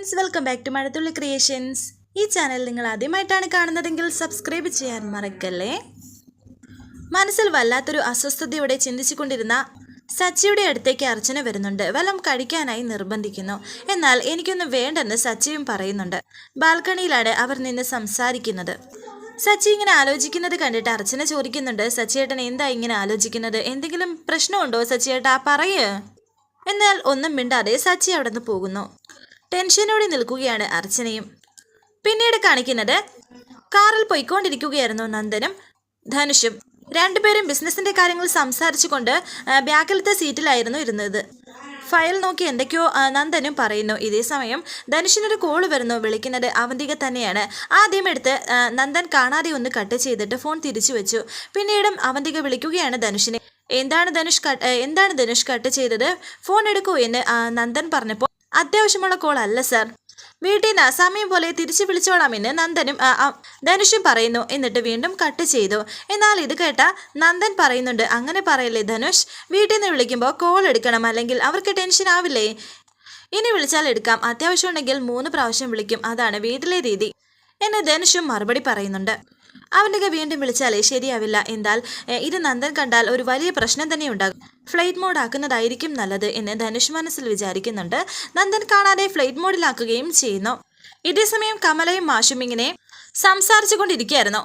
Friends welcome back to Mazhathulli creations ഈ channel നിങ്ങൾ ആദ്യമായിട്ടാണ് കാണുന്നതെങ്കിൽ സബ്സ്ക്രൈബ് ചെയ്യാൻ മറക്കല്ലേ? മനസ്സിൽ വല്ലാത്തൊരു അസ്വസ്ഥതയോടെ ചിന്തിച്ചുകൊണ്ടിരുന്ന സച്ചിയുടെ അടുത്തേക്ക് അർച്ചന വരുന്നുണ്ട്. വല്ലം കഴിക്കാനായി നിർബന്ധിക്കുന്നു. എന്നാൽ എനിക്കൊന്നും വേണ്ടെന്ന് സച്ചിയും പറയുന്നുണ്ട്. ബാൽക്കണിയിലാണ് അവർ നിന്ന് സംസാരിക്കുന്നത്. സച്ചി ഇങ്ങനെ ആലോചിക്കുന്നത് കണ്ടിട്ട് അർച്ചന ചോദിക്കുന്നുണ്ട് സച്ചിയേട്ടൻ എന്താ ഇങ്ങനെ ആലോചിക്കുന്നത്? എന്തെങ്കിലും പ്രശ്നമുണ്ടോ സച്ചിയേട്ടാ? പറയേ. എന്നാൽ ഒന്നും മിണ്ടാതെ സച്ചി അവിടെ നിന്ന് പോകുന്നു. ടെൻഷനോടെ നിൽക്കുകയാണ് അർച്ചനയും. പിന്നീട് കാണിക്കുന്നത് കാറിൽ പോയിക്കൊണ്ടിരിക്കുകയായിരുന്നു നന്ദനും ധനുഷും. രണ്ടുപേരും ബിസിനസിന്റെ കാര്യങ്ങൾ സംസാരിച്ചുകൊണ്ട് ബാക്കിലത്തെ സീറ്റിലായിരുന്നു ഇരുന്നത്. ഫയൽ നോക്കി എന്തൊക്കെയോ നന്ദനും പറയുന്നു. ഇതേ സമയം ധനുഷിനൊരു കോൾ വരുന്നു. വിളിക്കുന്നത് അവന്തിക തന്നെയാണ്. ആദ്യം എടുത്ത് നന്ദൻ കാണാതെ ഒന്ന് കട്ട് ചെയ്തിട്ട് ഫോൺ തിരിച്ചു വെച്ചു. പിന്നീടും അവന്തിക വിളിക്കുകയാണ് ധനുഷിനെ. എന്താണ് ധനുഷ് എന്താണ് ധനുഷ് കട്ട് ചെയ്തത്? ഫോൺ എടുക്കൂ എന്ന് നന്ദൻ പറഞ്ഞപ്പോൾ അത്യാവശ്യമുള്ള കോൾ അല്ല സർ വീട്ടിൽ നിന്ന് സമയം പോലെ തിരിച്ചു വിളിച്ചോളാമെന്ന് നന്ദനും ധനുഷും പറയുന്നു. എന്നിട്ട് വീണ്ടും കട്ട് ചെയ്തു. എന്നാൽ ഇത് കേട്ട നന്ദൻ പറയുന്നുണ്ട് അങ്ങനെ പറയല്ലേ ധനുഷ്? വീട്ടിൽ നിന്ന് വിളിക്കുമ്പോൾ കോൾ എടുക്കണം. അല്ലെങ്കിൽ അവർക്ക് ടെൻഷൻ ആവില്ലേ? ഇനി വിളിച്ചാൽ എടുക്കാം. അത്യാവശ്യമുണ്ടെങ്കിൽ മൂന്ന് പ്രാവശ്യം വിളിക്കും. അതാണ് വീട്ടിലെ രീതി. എന്ന് ധനുഷും മറുപടി പറയുന്നുണ്ട്. അവന്റെ വീണ്ടും വിളിച്ചാലേ ശരിയാവില്ല. എന്നാൽ ഇത് നന്ദൻ കണ്ടാൽ ഒരു വലിയ പ്രശ്നം തന്നെ ഉണ്ടാകും. ഫ്ലൈറ്റ് മോഡ് ആക്കുന്നതായിരിക്കും നല്ലത് എന്ന് ധനുഷ് മനസ്സിൽ വിചാരിക്കുന്നുണ്ട്. നന്ദൻ കാണാതെ ഫ്ലൈറ്റ് മോഡിലാക്കുകയും ചെയ്യുന്നു. ഇതേസമയം കമലയും മാഷും ഇങ്ങനെ സംസാരിച്ചു കൊണ്ടിരിക്കുകയായിരുന്നു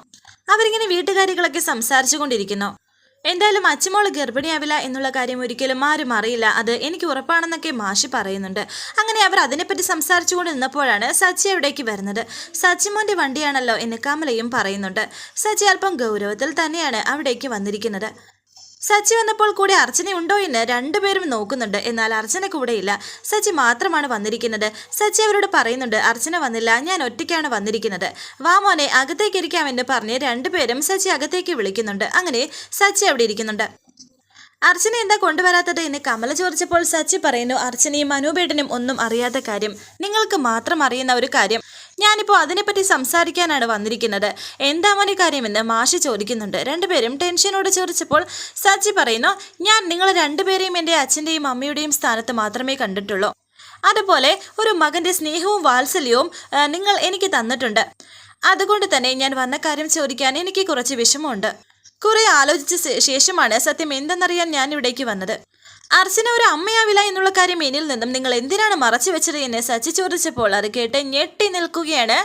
അവരിങ്ങനെ വീട്ടുകാരികളൊക്കെ സംസാരിച്ചു കൊണ്ടിരിക്കുന്നു എന്തായാലും അച്ചുമോൾ ഗർഭിണിയാവില്ല എന്നുള്ള കാര്യം ഒരിക്കലും ആരും അറിയില്ല. അത് എനിക്ക് ഉറപ്പാണെന്നൊക്കെ മാഷി പറയുന്നുണ്ട്. അങ്ങനെ അവർ അതിനെപ്പറ്റി സംസാരിച്ചുകൊണ്ട് നിന്നപ്പോഴാണ് സച്ചി അവിടേക്ക് വരുന്നത്. സച്ചിമോന്റെ വണ്ടിയാണല്ലോ എന്ന് കമലയും പറയുന്നുണ്ട്. സച്ചി അല്പം ഗൗരവത്തിൽ തന്നെയാണ് അവിടേക്ക് വന്നിരിക്കുന്നത്. സച്ചി വന്നപ്പോൾ കൂടെ അർച്ചന ഉണ്ടോ എന്ന് രണ്ടുപേരും നോക്കുന്നുണ്ട്. എന്നാൽ അർച്ചന കൂടെയില്ല സച്ചി മാത്രമാണ് വന്നിരിക്കുന്നത്. സച്ചി അവരോട് പറയുന്നുണ്ട് അർച്ചന വന്നില്ല. ഞാൻ ഒറ്റയ്ക്കാണ് വന്നിരിക്കുന്നത്. വാ മോനെ അകത്തേക്ക് ഇരിക്കാമെന്ന് പറഞ്ഞ് രണ്ടുപേരും സച്ചി അകത്തേക്ക് വിളിക്കുന്നുണ്ട്. അങ്ങനെ സച്ചി അവിടെ ഇരിക്കുന്നുണ്ട്. അർച്ചന എന്താ കൊണ്ടുവരാത്തത് എന്ന് കമല ചോദിച്ചപ്പോൾ സച്ചി പറയുന്നു അർച്ചനയും അനൂപേട്ടനും ഒന്നും അറിയാത്ത കാര്യം. നിങ്ങൾക്ക് മാത്രം അറിയുന്ന ഒരു കാര്യം. ഞാനിപ്പോൾ അതിനെപ്പറ്റി സംസാരിക്കാനാണ് വന്നിരിക്കുന്നത്. എന്താ മോനെ കാര്യമെന്ന് മാഷി ചോദിക്കുന്നുണ്ട്. രണ്ടുപേരും ടെൻഷനോട് ചോദിച്ചപ്പോൾ സച്ചി പറയുന്നു ഞാൻ നിങ്ങൾ രണ്ടുപേരെയും എന്റെ അച്ഛന്റെയും അമ്മയുടെയും സ്ഥാനത്ത് മാത്രമേ കണ്ടിട്ടുള്ളൂ. അതുപോലെ ഒരു മകന്റെ സ്നേഹവും വാത്സല്യവും നിങ്ങൾ എനിക്ക് തന്നിട്ടുണ്ട്. അതുകൊണ്ട് തന്നെ ഞാൻ വന്ന കാര്യം ചോദിക്കാൻ എനിക്ക് കുറച്ച് വിഷമമുണ്ട്. കുറെ ആലോചിച്ച ശേഷമാണ് സത്യം എന്തെന്നറിയാൻ ഞാൻ ഇവിടേക്ക് വന്നത്. അർച്ചന ഒരു അമ്മയാവില്ല എന്നുള്ള കാര്യം എന്നിൽ നിന്നും നിങ്ങൾ എന്തിനാണ് മറച്ചു വെച്ചത് എന്ന് സച്ചി ചോദിച്ചപ്പോൾ അത് കേട്ട് ഞെട്ടി നിൽക്കുകയാണ്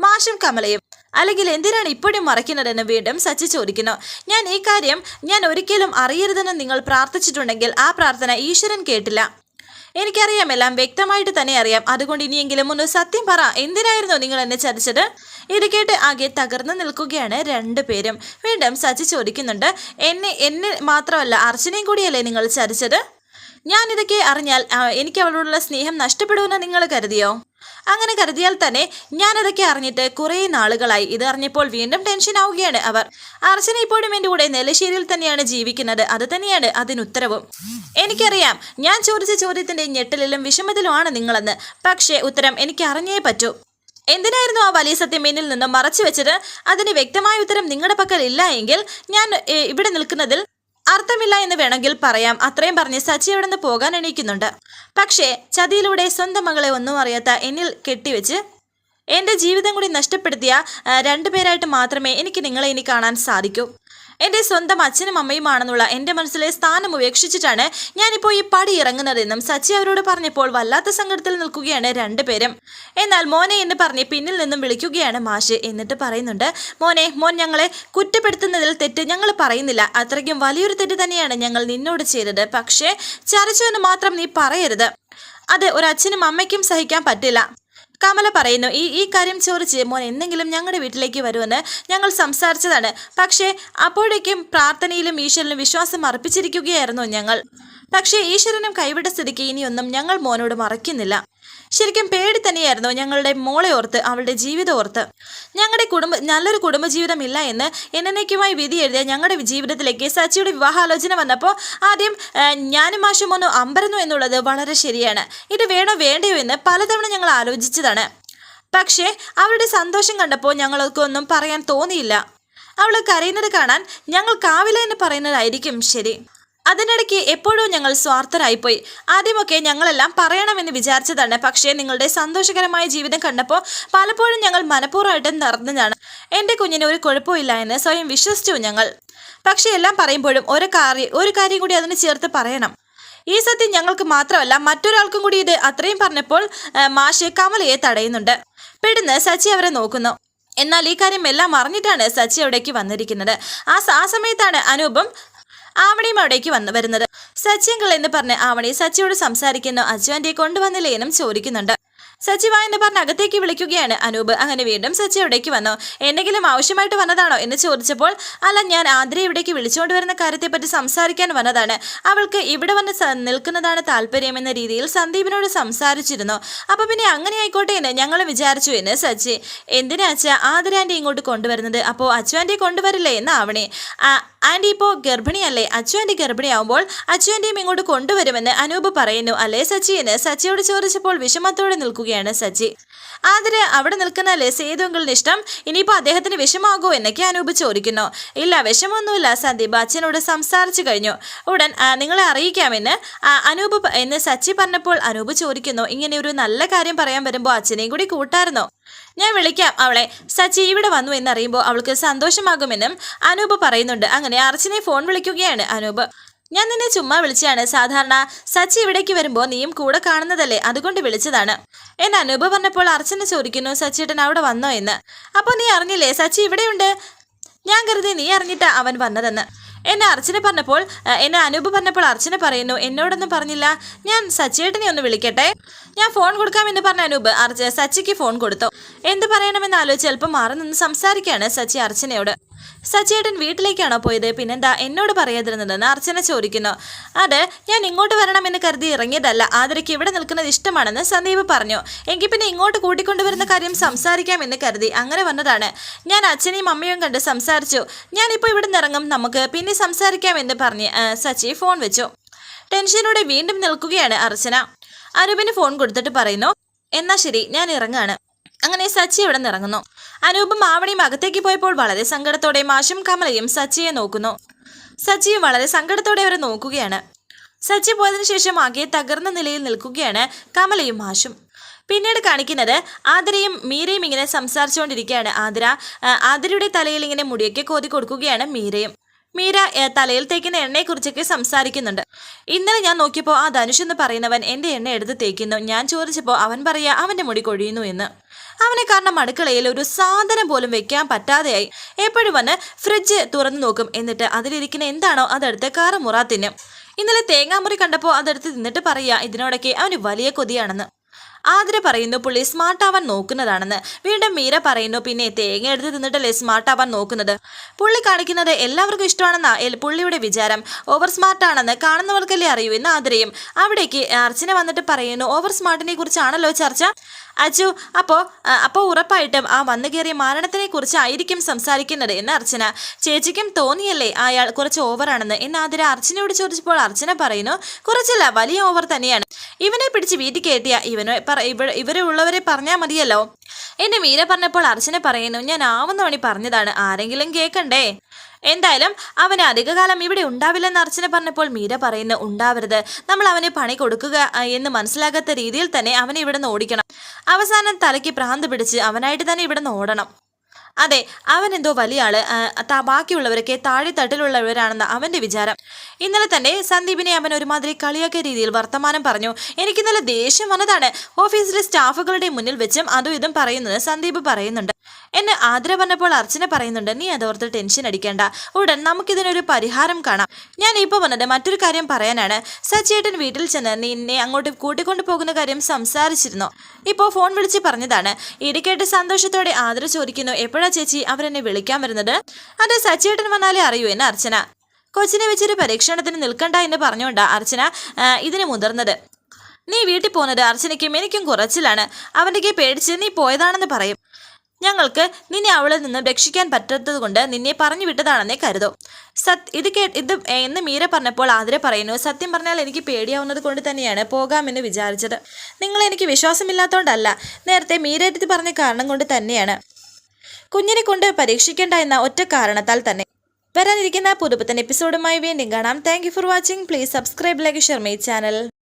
മാഷും കമലയും. അല്ലെങ്കിൽ എന്തിനാണ് ഇപ്പോഴും മറയ്ക്കുന്നതെന്ന് വീണ്ടും സച്ചി ചോദിക്കുന്നു. ഞാൻ ഈ കാര്യം ഞാൻ ഒരിക്കലും അറിയരുതെന്ന് നിങ്ങൾ പ്രാർത്ഥിച്ചിട്ടുണ്ടെങ്കിൽ ആ പ്രാർത്ഥന ഈശ്വരൻ കേട്ടില്ല. എനിക്കറിയാം എല്ലാം വ്യക്തമായിട്ട് തന്നെ അറിയാം. അതുകൊണ്ട് ഇനിയെങ്കിലും ഒന്ന് സത്യം പറ. എന്തിനായിരുന്നു നിങ്ങൾ എന്നെ ചതിച്ചത്? ഇത് കേട്ട് ആകെ തകർന്നു നിൽക്കുകയാണ് രണ്ടുപേരും വീണ്ടും സച്ചി ചോദിക്കുന്നുണ്ട് എന്നെ എന്നെ മാത്രമല്ല അർച്ചനയും കൂടിയല്ലേ നിങ്ങൾ ചതിച്ചത് ഞാൻ ഇതൊക്കെ അറിഞ്ഞാൽ എനിക്ക് അവളോടുള്ള സ്നേഹം നഷ്ടപ്പെടുമെന്ന് നിങ്ങൾ കരുതിയോ? അങ്ങനെ കരുതിയാൽ തന്നെ ഞാനതൊക്കെ അറിഞ്ഞിട്ട് കുറേ നാളുകളായി. ഇത് അറിഞ്ഞപ്പോൾ വീണ്ടും ടെൻഷൻ ആവുകയാണ് അവർ. അർച്ചന ഇപ്പോഴും എന്റെ കൂടെ നെല്ലശ്ശേരിയിൽ തന്നെയാണ് ജീവിക്കുന്നത്. അത് തന്നെയാണ് അതിനുത്തരവും എനിക്കറിയാം ഞാൻ ചോദിച്ച ചോദ്യത്തിന്റെ ഞെട്ടലിലും വിഷമത്തിലുമാണ് നിങ്ങളെന്ന്. പക്ഷേ ഉത്തരം എനിക്ക് അറിഞ്ഞേ പറ്റൂ. എന്തിനായിരുന്നു ആ വലിയ സത്യം എന്നിൽ നിന്ന് മറച്ചു വെച്ചത്? അതിന് വ്യക്തമായ ഉത്തരം നിങ്ങളുടെ പക്കൽ ഇല്ല എങ്കിൽ ഞാൻ ഇവിടെ നിൽക്കുന്നതിൽ അർത്ഥമില്ല എന്ന് വേണമെങ്കിൽ പറയാം. അത്രയും പറഞ്ഞ് സച്ചി അവിടെ നിന്ന് പോകാൻ എണീക്കുന്നുണ്ട്. പക്ഷേ ചതിയിലൂടെ സ്വന്തം മകളെ ഒന്നും അറിയാത്ത എന്നിൽ കെട്ടിവെച്ച് എന്റെ ജീവിതം കൂടി നഷ്ടപ്പെടുത്തിയ രണ്ടുപേരായിട്ട് മാത്രമേ എനിക്ക് നിങ്ങളെ ഇനി കാണാൻ സാധിക്കൂ. എന്റെ സ്വന്തം അച്ഛനും അമ്മയുമാണെന്നുള്ള എന്റെ മനസ്സിലെ സ്ഥാനം ഉപേക്ഷിച്ചിട്ടാണ് ഞാനിപ്പോൾ ഈ പടി ഇറങ്ങുന്നതെന്നും സച്ചി അവരോട് പറഞ്ഞപ്പോൾ വല്ലാത്ത സങ്കടത്തിൽ നിൽക്കുകയാണ് രണ്ടുപേരും. എന്നാൽ മോനെ എന്ന് പറഞ്ഞ് പിന്നിൽ നിന്നും വിളിക്കുകയാണ് മാഷ്. എന്നിട്ട് പറയുന്നുണ്ട് മോനെ മോൻ ഞങ്ങളെ കുറ്റപ്പെടുത്തുന്നതിൽ തെറ്റ് ഞങ്ങൾ പറയുന്നില്ല. അത്രയ്ക്കും വലിയൊരു തെറ്റ് തന്നെയാണ് ഞങ്ങൾ നിന്നോട് ചെയ്തത്. പക്ഷേ ചരച്ചു എന്ന് മാത്രം നീ പറയരുത്. അത് ഒരു അച്ഛനും അമ്മയ്ക്കും സഹിക്കാൻ പറ്റില്ല. കമല പറയുന്നു ഈ ഈ കാര്യം ചോദിച്ച് മോൻ എന്തെങ്കിലും ഞങ്ങളുടെ വീട്ടിലേക്ക് വരുമെന്ന് ഞങ്ങൾ സംസാരിച്ചതാണ്. പക്ഷേ അപ്പോഴേക്കും പ്രാർത്ഥനയിലും ഈശ്വരനും വിശ്വാസം അർപ്പിച്ചിരിക്കുകയായിരുന്നു ഞങ്ങൾ. പക്ഷേ ഈശ്വരനും കൈവിട്ട സ്ഥിതിക്ക് ഇനിയൊന്നും ഞങ്ങൾ മോനോട് മറയ്ക്കുന്നില്ല. ശരിക്കും പേടി തന്നെയായിരുന്നു ഞങ്ങളുടെ മോളെ ഓർത്ത് അവളുടെ ജീവിതം ഓർത്ത്. ഞങ്ങളുടെ കുടുംബ നല്ലൊരു കുടുംബജീവിതം ഇല്ല എന്ന് എന്നേക്കുമായി വിധി എഴുതിയ ഞങ്ങളുടെ ജീവിതത്തിലേക്ക് സച്ചിയുടെ വിവാഹാലോചന വന്നപ്പോൾ ആദ്യം ഞാനും മാഷും ഒന്ന് അമ്പരന്നു എന്നുള്ളത് വളരെ ശരിയാണ്. ഇത് വേണോ വേണ്ടയോ എന്ന് പലതവണ ഞങ്ങൾ ആലോചിച്ചതാണ്. പക്ഷേ അവളുടെ സന്തോഷം കണ്ടപ്പോൾ ഞങ്ങൾക്ക് ഒന്നും പറയാൻ തോന്നിയില്ല. അവൾ കരയുന്നത് കാണാൻ ഞങ്ങൾക്കാവില്ല എന്ന് പറയുന്നതായിരിക്കും ശരി. അതിനിടയ്ക്ക് എപ്പോഴും ഞങ്ങൾ സ്വാർത്ഥരായിപ്പോയി. ആദ്യമൊക്കെ ഞങ്ങളെല്ലാം പറയണമെന്ന് വിചാരിച്ചതാണ്. പക്ഷേ നിങ്ങളുടെ സന്തോഷകരമായ ജീവിതം കണ്ടപ്പോൾ പലപ്പോഴും ഞങ്ങൾ മനഃപൂർവമായിട്ട് നിറഞ്ഞതാണ്. എന്റെ കുഞ്ഞിന് ഒരു കുഴപ്പമില്ല എന്ന് സ്വയം വിശ്വസിച്ചു ഞങ്ങൾ. പക്ഷേ എല്ലാം പറയുമ്പോഴും ഒരു കാര്യം ഒരു കാര്യം കൂടി അതിന് ചേർത്ത് പറയണം. ഈ സത്യം ഞങ്ങൾക്ക് മാത്രമല്ല മറ്റൊരാൾക്കും കൂടി ഇത് അത്രയും പറഞ്ഞപ്പോൾ മാഷ് കമലയെ തടയുന്നുണ്ട്. പെടുന്ന് സച്ചി അവരെ നോക്കുന്നു. എന്നാൽ ഈ കാര്യം എല്ലാം അറിഞ്ഞിട്ടാണ് സച്ചി അവിടേക്ക് വന്നിരിക്കുന്നത്. ആ ആ സമയത്താണ് അനൂപും ആവണിയും അവിടേക്ക് വന്നു വരുന്നത്. സച്ചിങ്കൾ എന്ന് പറഞ്ഞ് ആവണി സച്ചിയോട് സംസാരിക്കുന്നു. അജു ആന്റിയെ കൊണ്ടുവന്നില്ലേ എന്നും ചോദിക്കുന്നുണ്ട്. സച്ചിവ എന്ന് പറഞ്ഞ് അകത്തേക്ക് വിളിക്കുകയാണ്. അനൂപ് അങ്ങനെ വീണ്ടും സച്ചി അവിടേക്ക് വന്നു. എന്തെങ്കിലും ആവശ്യമായിട്ട് വന്നതാണോ എന്ന് ചോദിച്ചപ്പോൾ അല്ല ഞാൻ ആതിരെ ഇവിടേക്ക് വിളിച്ചുകൊണ്ട് വരുന്ന കാര്യത്തെപ്പറ്റി സംസാരിക്കാൻ വന്നതാണ്. അവൾക്ക് ഇവിടെ വന്ന് നിൽക്കുന്നതാണ് താല്പര്യം എന്ന രീതിയിൽ സന്ദീപിനോട് സംസാരിച്ചിരുന്നു. അപ്പൊ പിന്നെ അങ്ങനെ ആയിക്കോട്ടെ എന്ന് ഞങ്ങൾ വിചാരിച്ചു എന്ന് സച്ചി. എന്തിനാ അച്ഛ ആതിര ആന്റി ഇങ്ങോട്ട് കൊണ്ടുവരുന്നത്? അപ്പോൾ ആന്റിയെ കൊണ്ടുവരില്ലേ എന്ന് ആവണി. ആ, ആന്റി ഇപ്പോൾ ഗർഭിണിയല്ലേ? അച്ചു ആന്റി ഗർഭിണിയാവുമ്പോൾ അച്ചു ആന്റിയും ഇങ്ങോട്ട് കൊണ്ടുവരുമെന്ന് അനൂപ് പറയുന്നു. അല്ലേ സച്ചിന് സച്ചിയോട് ചോദിച്ചപ്പോൾ വിഷമത്തോടെ നിൽക്കുകയാണ് സച്ചി. ആതിരെ അവിടെ നിൽക്കുന്ന അല്ലേ സേതുങ്കളുടെ ഇഷ്ടം? ഇനിയിപ്പോൾ അദ്ദേഹത്തിന് വിഷമാകോ എന്നൊക്കെ അനൂപ് ചോദിക്കുന്നു. ഇല്ല വിഷമൊന്നുമില്ല സന്ദീപ്. അച്ഛനോട് സംസാരിച്ചു കഴിഞ്ഞു. ഉടൻ നിങ്ങളെ അറിയിക്കാമെന്ന് അനൂപ് എന്ന് സച്ചി പറഞ്ഞപ്പോൾ അനൂപ് ചോദിക്കുന്നു. ഇങ്ങനെ ഒരു നല്ല കാര്യം പറയാൻ വരുമ്പോൾ അച്ഛനെയും കൂടി കൂട്ടായിരുന്നോ? ഞാൻ വിളിക്കാം അവളെ. സച്ചി ഇവിടെ വന്നു എന്നറിയുമ്പോൾ അവൾക്ക് സന്തോഷമാകുമെന്നും അനൂപ് പറയുന്നുണ്ട്. അങ്ങനെ അർച്ചനെ ഫോൺ വിളിക്കുകയാണ് അനൂപ്. ഞാൻ നിന്നെ ചുമ്മാ വിളിച്ചതാണ്. സാധാരണ സച്ചി ഇവിടേക്ക് വരുമ്പോൾ നീയും കൂടെ കാണുന്നതല്ലേ? അതുകൊണ്ട് വിളിച്ചതാണ്. എന്ന് അനൂപ് പറഞ്ഞപ്പോൾ അർച്ചന ചോദിക്കുന്നു സച്ചിട്ടൻ അവിടെ വന്നോ എന്ന്? അപ്പോൾ നീ അറിഞ്ഞില്ലേ? സച്ചി ഇവിടെയുണ്ട്. ഞാൻ കരുതി നീ അറിഞ്ഞിട്ടാ അവൻ വന്നതെന്ന്. എന്നെ അർച്ചന പറഞ്ഞപ്പോൾ എന്നെ അനൂപ് പറഞ്ഞപ്പോൾ അർച്ചന പറയുന്നു എന്നോടൊന്നും പറഞ്ഞില്ല. ഞാൻ സച്ചിയേട്ടനെ ഒന്ന് വിളിക്കട്ടെ. ഞാൻ ഫോൺ കൊടുക്കാമെന്ന് പറഞ്ഞ അനൂപ് അർച്ച സച്ചിക്ക് ഫോൺ കൊടുത്തു. എന്ത് പറയണമെന്ന് ആലോചിച്ച് അല്പം മാറി നിന്ന് സംസാരിക്കുകയാണ് സച്ചി അർച്ചനയോട്. സച്ചിയേട്ടൻ വീട്ടിലേക്കാണോ പോയത്? പിന്നെന്താ എന്നോട് പറയാതിരുന്നതെന്ന് അർച്ചന ചോദിക്കുന്നു. അത് ഞാൻ ഇങ്ങോട്ട് വരണമെന്ന് കരുതി ഇറങ്ങിയതല്ല. ആതിരയ്ക്ക് ഇവിടെ നിൽക്കുന്നത് ഇഷ്ടമാണെന്ന് സന്ദീപ് പറഞ്ഞു. എങ്കിൽ പിന്നെ ഇങ്ങോട്ട് കൂട്ടിക്കൊണ്ടുവരുന്ന കാര്യം സംസാരിക്കാമെന്ന് കരുതി. അങ്ങനെ വന്നതാണ്. ഞാൻ അച്ഛനെയും അമ്മയും കണ്ട് സംസാരിച്ചു. ഞാനിപ്പോൾ ഇവിടെ നിന്ന് ഇറങ്ങും. നമുക്ക് പിന്നെ സംസാരിക്കാമെന്ന് പറഞ്ഞ് സച്ചി ഫോൺ വെച്ചു. ടെൻഷനോടെ വീണ്ടും നിൽക്കുകയാണ് അർച്ചന. അനുപിന് ഫോൺ കൊടുത്തിട്ട് പറയുന്നു എന്നാ ശരി ഞാൻ ഇറങ്ങാണ്. അങ്ങനെ സച്ചി ഇവിടെ നിറങ്ങുന്നു അനൂപും ആവണിയും അകത്തേക്ക് പോയപ്പോൾ വളരെ സങ്കടത്തോടെ മാഷും കമലയും സച്ചിയെ നോക്കുന്നു. സച്ചിയും വളരെ സങ്കടത്തോടെ അവരെ നോക്കുകയാണ്. സച്ചി പോയതിനു ശേഷം ആകെ തകർന്ന നിലയിൽ നിൽക്കുകയാണ് കമലയും മാഷും. പിന്നീട് കാണിക്കുന്നത് ആതിരയും മീരയും ഇങ്ങനെ സംസാരിച്ചുകൊണ്ടിരിക്കുകയാണ്. ആതിര ആതിരയുടെ തലയിൽ ഇങ്ങനെ മുടിയൊക്കെ കോതി കൊടുക്കുകയാണ് മീരയും. മീര തലയിൽ തേക്കുന്ന എണ്ണയെക്കുറിച്ചൊക്കെ സംസാരിക്കുന്നുണ്ട്. ഇന്നലെ ഞാൻ നോക്കിയപ്പോൾ ആ ധനുഷ് എന്ന് പറയുന്നവൻ എന്റെ എണ്ണ എടുത്ത് തേക്കുന്നു. ഞാൻ ചോദിച്ചപ്പോൾ അവൻ പറയാ അവന്റെ മുടി കൊഴിയുന്നു എന്ന്. അവനെ കാരണം അടുക്കളയിൽ ഒരു സാധനം പോലും വെക്കാൻ പറ്റാതെയായി. എപ്പോഴും വന്ന് ഫ്രിഡ്ജ് തുറന്നു നോക്കും. എന്നിട്ട് അതിലിരിക്കുന്ന എന്താണോ അതെടുത്ത് കാറമുറ തിന്നും. ഇന്നലെ തേങ്ങാമുറി കണ്ടപ്പോൾ അതെടുത്ത് തിന്നിട്ട് പറയാ ഇതിനോടൊക്കെ അവന് വലിയ കൊതിയാണെന്ന്. ആതിര പറയുന്നു പുള്ളി സ്മാർട്ടാവാൻ നോക്കുന്നതാണെന്ന്. വീണ്ടും മീര പറയുന്നു പിന്നെ തേങ്ങ എടുത്ത് തിന്നിട്ടല്ലേ സ്മാർട്ടാവാൻ നോക്കുന്നത്? പുള്ളി കാണിക്കുന്നത് എല്ലാവർക്കും ഇഷ്ടമാണെന്നാ പുള്ളിയുടെ വിചാരം. ഓവർ സ്മാർട്ടാണെന്ന് കാണുന്നവർക്കല്ലേ അറിയൂ? എന്ന് ആതിരയും. അവിടേക്ക് അർച്ചന വന്നിട്ട് പറയുന്നു ഓവർ സ്മാർട്ടിനെ കുറിച്ചാണല്ലോ ചർച്ച? അച്ചു അപ്പോ അപ്പോ ഉറപ്പായിട്ടും ആ വന്നു കയറിയ മാരണത്തിനെ കുറിച്ചായിരിക്കും സംസാരിക്കുന്നത് എന്ന് അർച്ചന. ചേച്ചിക്കും തോന്നിയല്ലേ അയാൾ കുറച്ച് ഓവറാണെന്ന് എന്ന് ആതിര അർച്ചനയോട് ചോദിച്ചപ്പോൾ അർച്ചന പറയുന്നു കുറച്ചല്ല വലിയ ഓവർ തന്നെയാണ്. ഇവനെ പിടിച്ച് വീട്ടിൽ കയറ്റിയ ഇവനെ ഇവരെ ഉള്ളവരെ പറഞ്ഞാൽ മതിയല്ലോ. എന്നെ മീര പറഞ്ഞപ്പോൾ അർച്ചന പറയുന്നു ഞാൻ ആവുന്ന പണി പറഞ്ഞതാണ് ആരെങ്കിലും കേൾക്കണ്ടേ എന്തായാലും അവന് അധികകാലം ഇവിടെ ഉണ്ടാവില്ലെന്ന് അർച്ചന പറഞ്ഞപ്പോൾ മീര പറയുന്നു ഉണ്ടാവരുത്. നമ്മൾ അവന് പണി കൊടുക്കുക എന്ന് മനസ്സിലാകാത്ത രീതിയിൽ തന്നെ അവനെ ഇവിടെ നിന്ന് ഓടിക്കണം. അവസാനം തലയ്ക്ക് ഭ്രാന്ത് പിടിച്ച് അവനായിട്ട് തന്നെ ഇവിടെ നിന്ന് ഓടണം. അതെ അവൻ എന്തോ വലിയ ആൾ ബാക്കിയുള്ളവരൊക്കെ താഴെ തട്ടിലുള്ളവരാണെന്ന് അവന്റെ വിചാരം. ഇന്നലെ തന്നെ സന്ദീപിനെ അവൻ ഒരുമാതിരി കളിയാക്കിയ രീതിയിൽ വർത്തമാനം പറഞ്ഞു. എനിക്ക് ഇന്നലെ ദേഷ്യം വന്നതാണ്. ഓഫീസിലെ സ്റ്റാഫുകളുടെ മുന്നിൽ വെച്ചും അതും ഇതും പറയുന്നത് സന്ദീപ് പറയുന്നുണ്ട്. എന്നെ ആതിര പറഞ്ഞപ്പോൾ അർച്ചന പറയുന്നുണ്ട് നീ അതോർത്ത് ടെൻഷൻ അടിക്കേണ്ട. ഉടൻ നമുക്കിതിനൊരു പരിഹാരം കാണാം. ഞാൻ ഇപ്പോൾ വന്നത് മറ്റൊരു കാര്യം പറയാനാണ്. സച്ചേട്ടൻ വീട്ടിൽ ചെന്ന് നിന്നെ അങ്ങോട്ട് കൂട്ടിക്കൊണ്ടു പോകുന്ന കാര്യം സംസാരിച്ചിരുന്നു. ഇപ്പോൾ ഫോൺ വിളിച്ച് പറഞ്ഞതാണ്. ഇടിക്കേട്ട് സന്തോഷത്തോടെ ആതിര ചോദിക്കുന്നു. എപ്പോഴാ ചേച്ചി അവരെന്നെ വിളിക്കാൻ വരുന്നത്? അത് സച്ചേട്ടൻ വന്നാലേ അറിയൂ എന്ന് അർച്ചന. കൊച്ചിനെ വെച്ചൊരു പരീക്ഷണത്തിന് നിൽക്കണ്ട എന്ന് പറഞ്ഞുകൊണ്ടാ അർച്ചന ഇതിന് മുതിർന്നത്. നീ വീട്ടിൽ പോകുന്നത് അർച്ചനയ്ക്കും എനിക്കും കുറച്ചിലാണ്. അവന്റെ പേടിച്ച് നീ പോയതാണെന്ന് പറയും. ഞങ്ങൾക്ക് നിന്നെ അവളിൽ നിന്ന് രക്ഷിക്കാൻ പറ്റാത്തത് കൊണ്ട് നിന്നെ പറഞ്ഞു വിട്ടതാണെന്നേ കരുതോ. സത് ഇത് കേ ഇത് എന്ന് മീര പറഞ്ഞപ്പോൾ ആതിര പറയുന്നു സത്യം പറഞ്ഞാൽ എനിക്ക് പേടിയാവുന്നത് കൊണ്ട് തന്നെയാണ് പോകാമെന്ന് വിചാരിച്ചത്. നിങ്ങൾ എനിക്ക് വിശ്വാസമില്ലാത്തതുകൊണ്ടല്ല നേരത്തെ മീരടുത്ത് പറഞ്ഞ കാരണം കൊണ്ട് തന്നെയാണ്. കുഞ്ഞിനെ കൊണ്ട് പരീക്ഷിക്കേണ്ട എന്ന ഒറ്റ കാരണത്താൽ തന്നെ. വരാനിരിക്കുന്ന പുതുപുത്തൻ എപ്പിസോഡുമായി വീണ്ടും കാണാം. Thank for watching please subscribe like share channel